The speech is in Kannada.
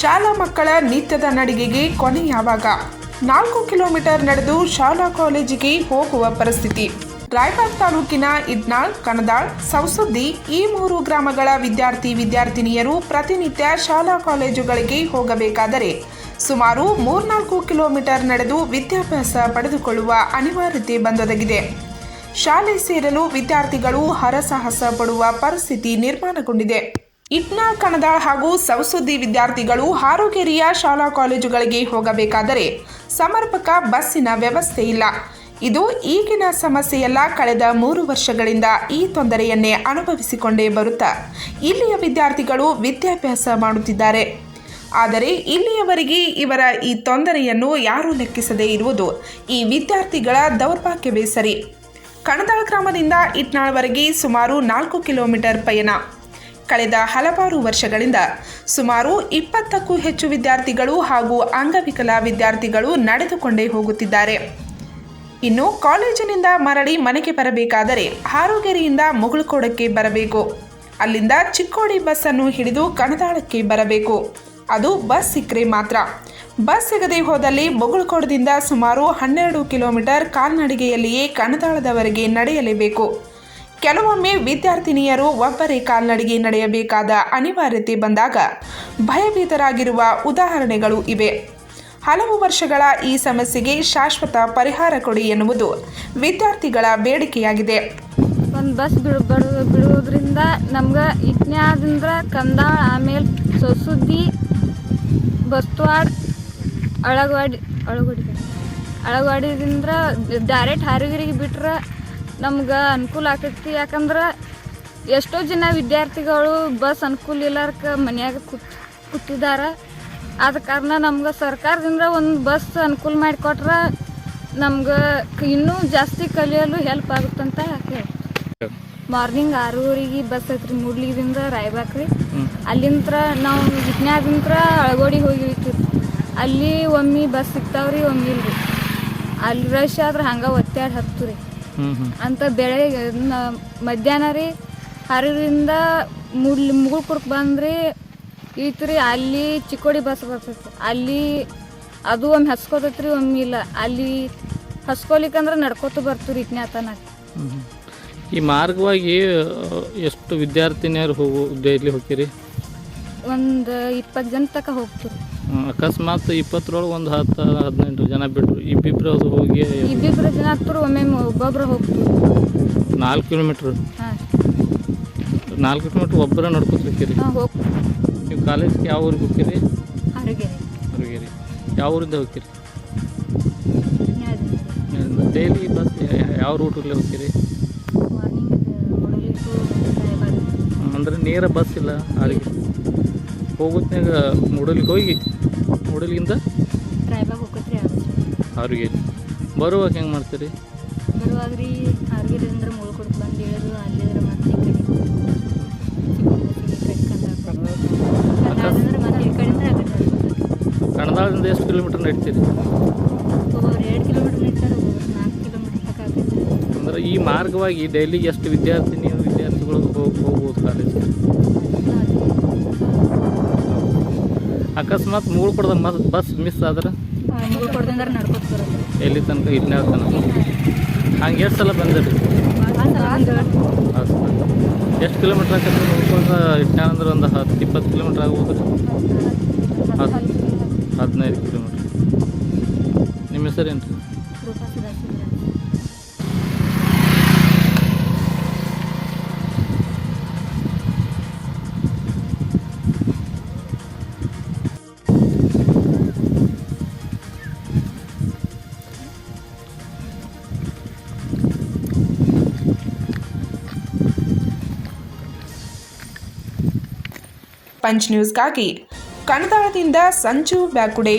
ಶಾಲಾ ಮಕ್ಕಳ ನಿತ್ಯದ ನಡಿಗೆಗೆ ಕೊನೆ ಯಾವಾಗ? ನಾಲ್ಕು ಕಿಲೋಮೀಟರ್ ನಡೆದು ಶಾಲಾ ಕಾಲೇಜಿಗೆ ಹೋಗುವ ಪರಿಸ್ಥಿತಿ. ರಾಯಬಾಗ್ ತಾಲೂಕಿನ ಇದ್ನಾಳ್ ಕನದಾಳ್ ಸೌಸುದ್ದಿ ಈ ಮೂರು ಗ್ರಾಮಗಳ ವಿದ್ಯಾರ್ಥಿ ವಿದ್ಯಾರ್ಥಿನಿಯರು ಪ್ರತಿನಿತ್ಯ ಶಾಲಾ ಕಾಲೇಜುಗಳಿಗೆ ಹೋಗಬೇಕಾದರೆ ಸುಮಾರು ಮೂರ್ನಾಲ್ಕು ಕಿಲೋಮೀಟರ್ ನಡೆದು ವಿದ್ಯಾಭ್ಯಾಸ ಪಡೆದುಕೊಳ್ಳುವ ಅನಿವಾರ್ಯತೆ ಬಂದೊದಗಿದೆ. ಶಾಲೆ ಸೇರಲು ವಿದ್ಯಾರ್ಥಿಗಳು ಹರಸಾಹಸ ಪಡುವ ಪರಿಸ್ಥಿತಿ ನಿರ್ಮಾಣಗೊಂಡಿದೆ. ಇಟ್ನಾಳ್ ಕಣದಾಳ್ ಹಾಗೂ ಸವಸುದ್ದಿ ವಿದ್ಯಾರ್ಥಿಗಳು ಹಾರೋಗೇರಿಯ ಶಾಲಾ ಕಾಲೇಜುಗಳಿಗೆ ಹೋಗಬೇಕಾದರೆ ಸಮರ್ಪಕ ಬಸ್ಸಿನ ವ್ಯವಸ್ಥೆ ಇಲ್ಲ. ಇದು ಈಗಿನ ಸಮಸ್ಯೆಯಲ್ಲ. ಕಳೆದ ಮೂರು ವರ್ಷಗಳಿಂದ ಈ ತೊಂದರೆಯನ್ನೇ ಅನುಭವಿಸಿಕೊಂಡೇ ಬರುತ್ತಾ ಇಲ್ಲಿಯ ವಿದ್ಯಾರ್ಥಿಗಳು ವಿದ್ಯಾಭ್ಯಾಸ ಮಾಡುತ್ತಿದ್ದಾರೆ. ಆದರೆ ಇಲ್ಲಿಯವರೆಗೆ ಇವರ ಈ ತೊಂದರೆಯನ್ನು ಯಾರೂ ಲೆಕ್ಕಿಸದೇ ಇರುವುದು ಈ ವಿದ್ಯಾರ್ಥಿಗಳ ದೌರ್ಭಾಗ್ಯವೇ ಸರಿ. ಕಣದಾಳ್ ಗ್ರಾಮದಿಂದ ಇಟ್ನಾಳ್ವರೆಗೆ ಸುಮಾರು ನಾಲ್ಕು ಕಿಲೋಮೀಟರ್ ಪಯಣ. ಕಳೆದ ಹಲವಾರು ವರ್ಷಗಳಿಂದ ಸುಮಾರು ಇಪ್ಪತ್ತಕ್ಕೂ ಹೆಚ್ಚು ವಿದ್ಯಾರ್ಥಿಗಳು ಹಾಗೂ ಅಂಗವಿಕಲ ವಿದ್ಯಾರ್ಥಿಗಳು ನಡೆದುಕೊಂಡೇ ಹೋಗುತ್ತಿದ್ದಾರೆ. ಇನ್ನು ಕಾಲೇಜಿನಿಂದ ಮರಳಿ ಮನೆಗೆ ಬರಬೇಕಾದರೆ ಹಾರೋಗೆರೆಯಿಂದ ಮುಗುಳ್ಕೋಡಕ್ಕೆ ಬರಬೇಕು. ಅಲ್ಲಿಂದ ಚಿಕ್ಕೋಡಿ ಬಸ್ಸನ್ನು ಹಿಡಿದು ಕಣದಾಳಕ್ಕೆ ಬರಬೇಕು. ಅದು ಬಸ್ ಸಿಕ್ಕರೆ ಮಾತ್ರ. ಬಸ್ ಸಿಗದೆ ಹೋದಲ್ಲಿ ಮುಗುಳುಕೋಡದಿಂದ ಸುಮಾರು ಹನ್ನೆರಡು ಕಿಲೋಮೀಟರ್ ಕಾಲ್ನಡಿಗೆಯಲ್ಲಿಯೇ ಕಣದಾಳದವರೆಗೆ ನಡೆಯಲೇಬೇಕು. ಕೆಲವೊಮ್ಮೆ ವಿದ್ಯಾರ್ಥಿನಿಯರು ಒಬ್ಬರೇ ಕಾಲ್ನಡಿಗೆ ನಡೆಯಬೇಕಾದ ಅನಿವಾರ್ಯತೆ ಬಂದಾಗ ಭಯಭೀತರಾಗಿರುವ ಉದಾಹರಣೆಗಳು ಇವೆ. ಹಲವು ವರ್ಷಗಳ ಈ ಸಮಸ್ಯೆಗೆ ಶಾಶ್ವತ ಪರಿಹಾರ ಕೊಡಿ ಎನ್ನುವುದು ವಿದ್ಯಾರ್ಥಿಗಳ ಬೇಡಿಕೆಯಾಗಿದೆ. ಒಂದು ಬಸ್ ಬಿಡು, ಬಡು, ಬಿಡುವುದರಿಂದ ನಮ್ಗೆ ಇಟ್ನ್ಯಾದಿಂದ ಕಂದ ಆಮೇಲೆ ಸೊಸುದ್ದಿ ಬಸ್ತವಾಡ್ ಅಳಗವಾಡಿ ಅಳಗವಾಡಿ, ಅಳಗವಾಡಿದಿಂದ ಡೈರೆಕ್ಟ್ ಹಾರಿಗಿರಿಗೆ ಬಿಟ್ರೆ ನಮ್ಗೆ ಅನುಕೂಲ ಆಗ್ತೈತಿ ಯಾಕಂದ್ರೆ ಎಷ್ಟೋ ಜನ ವಿದ್ಯಾರ್ಥಿಗಳು ಬಸ್ ಅನುಕೂಲ ಇಲ್ಲಾರ್ಕ ಮನ್ಯಾಗ ಕೂತ್ ಕೂತಿದ್ದಾರೆ ಆದ ಕಾರಣ ನಮ್ಗೆ ಸರ್ಕಾರದಿಂದ ಒಂದು ಬಸ್ ಅನುಕೂಲ ಮಾಡಿಕೊಟ್ರೆ ನಮ್ಗೆ ಇನ್ನೂ ಜಾಸ್ತಿ ಕಲಿಯಲು ಹೆಲ್ಪ್ ಆಗುತ್ತಂತ ಹೇಳಿ ಮಾರ್ನಿಂಗ್ ಆರೂವರೆಗೆ ಬಸ್ ಐತ್ರಿ ಮೂಡ್ಲಿದಿಂದ ರಾಯಬಾಕ್ರಿ ಅಲ್ಲಿಂತ್ರ ಅಲ್ಲಿಂದ ನಾವು ವಿಜ್ಞಾನದಿಂದ ಅಳಗೋಡಿ ಹೋಗಿರ್ತೀವಿ. ಅಲ್ಲಿ ಒಮ್ಮೆ ಬಸ್ ಸಿಗ್ತಾವ್ರಿ ಒಮ್ಮೆ ಇಲ್ರಿ. ಅಲ್ಲಿ ರಶ್ ಆದ್ರೆ ಹಂಗೆ ಒತ್ತಾಡಿ ಹತ್ತು ರೀ ಅಂತ ಬೆಳೆ ಮಧ್ಯಾಹ್ನ ರೀ ಹರಿರಿಂದ ಮುಗುಳ್ ಮುಗುಳ್ಕುಡ್ಕ್ ಬಂದ್ರಿ ಈತ್ರಿ ಅಲ್ಲಿ ಚಿಕ್ಕೋಡಿ ಬಸ್ ಬರ್ತೈತಿ. ಅಲ್ಲಿ ಅದು ಒಮ್ಮೆ ಹಸ್ಕೋತೈತ್ರಿ ಒಮ್ಮೆ ಇಲ್ಲ. ಅಲ್ಲಿ ಹಸ್ಕೊಲಿಕ್ಕಂದ್ರೆ ನಡ್ಕೋತ ಬರ್ತೀವಿ ಹ್ಮ್. ಈ ಮಾರ್ಗವಾಗಿ ಎಷ್ಟು ವಿದ್ಯಾರ್ಥಿನಿಯರು ಹೋಗು ಡೈಲಿ ಹೋಗ್ತೀರಿ ಒಂದು ಇಪ್ಪತ್ತು ಜನ ತನಕ ಹೋಗ್ತೀವಿ ಹ್ಮ್, ಅಕಸ್ಮಾತ್ ಇಪ್ಪತ್ತರೊಳಗೆ ಒಂದು ಹತ್ತು ಹದಿನೆಂಟು ಜನ ಬಿಟ್ಟರು ಇಬ್ಬಿಬ್ರು ಅದು ಹೋಗಿ ಇಬ್ಬಿಬ್ರು ಜನ ಹತ್ತರು ಒಮ್ಮೆ ಒಬ್ಬೊಬ್ರು ಹೋಗ್ತೀವಿ ನಾಲ್ಕು ಕಿಲೋಮೀಟ್ರ್. ನಾಲ್ಕು ಕಿಲೋಮೀಟ್ರ್ ಒಬ್ಬರೇ ನಡ್ಕೊತಿರ್ತೀರಿ. ನೀವು ಕಾಲೇಜ್ಗೆ ಯಾವ ಊರಿಗೆ ಹೋಗ್ತೀರಿ? ಹಾರಿಗೆರೆ ಯಾವ ಊರಿಂದ ಹೋಗ್ತೀರಿ. ಡೈಲಿ ಬಸ್ ಯಾವ ರೂಟಲ್ಲಿ ಹೋಗ್ತೀರಿ? ಅಂದರೆ ನೇರ ಬಸ್ ಇಲ್ಲ ಹಾರಿಗೆ ಹೋಗೋತ್ನಾಗ ಮೂಡಲಿಗೆ ಹೋಗಿ ಮೂಡಲಿಗಿಂದ ರಾಯಬಾಗ್ ಹೋಗತ್ರಿ ಹಾರಿಗೇರಿ ಬರುವಾಗ ಹೆಂಗೆ ಮಾಡ್ತೀರಿ? ಬರುವಾಗ ರೀ ಬಂದು ಅಲ್ಲಿದ್ರೆ ಮತ್ತೆ ಈ ಕಡೆ ಕನ್ನಡದಿಂದ ಮತ್ತೆ ಈ ಕಡೆಯಿಂದ ಆ ಕಡೆ ಕಣದಾಳದಿಂದ ಎಷ್ಟು ಕಿಲೋಮೀಟ್ರ್ ನಡೀತೀರಿ? ಒಬ್ಬೊಬ್ರು ಎರಡು ಕಿಲೋಮೀಟ್ರ್ ನಿಂತಾರೆ ಒಬ್ಬೊಬ್ರು ನಾಲ್ಕು ಕಿಲೋಮೀಟ್ರ್ ತನಕ ಆಗೈತೆ ಅಂದ್ರೆ ಈ ಮಾರ್ಗವಾಗಿ ಡೈಲಿ ಎಷ್ಟು ವಿದ್ಯಾರ್ಥಿನಿ ವಿದ್ಯಾರ್ಥಿಗಳು ಹೋಗಿ ಹೋಗ್ಬೋದು ಕಾಲೇಜ್ ಅಕಸ್ಮಾತ್ ಮೂಳು ಕೊಡ್ದ ಮಸ್ ಬಸ್ ಮಿಸ್ ಆದ್ರೆ? ಎಲ್ಲಿ ತನಕ ಇಟ್ನೇ ತನಕ ಹಂಗೆ ಎಷ್ಟು ಸಲ ಬಂದಿರಿ ಎಷ್ಟು ಕಿಲೋಮೀಟ್ರ್ ಆಕತ್ತೆ ನೋಡ್ಕೊಂಡ್ರೆ ಇಟ್ನೇ ಅಂದ್ರೆ ಒಂದು ಹತ್ತು ಇಪ್ಪತ್ತು ಕಿಲೋಮೀಟ್ರ್ ಆಗ್ಬೋದು. ರೀ ಹತ್ತು ಹದಿನೈದು ಕಿಲೋಮೀಟ್ರ್. ನಿಮ್ಮ ಹೆಸರೇನು ರೀ ಪಂಚ್ ನ್ಯೂಸ್ಗಾಗಿ ಕಣದಾಳದಿಂದ ಸಂಜು ಬ್ಯಾಕುಡೆ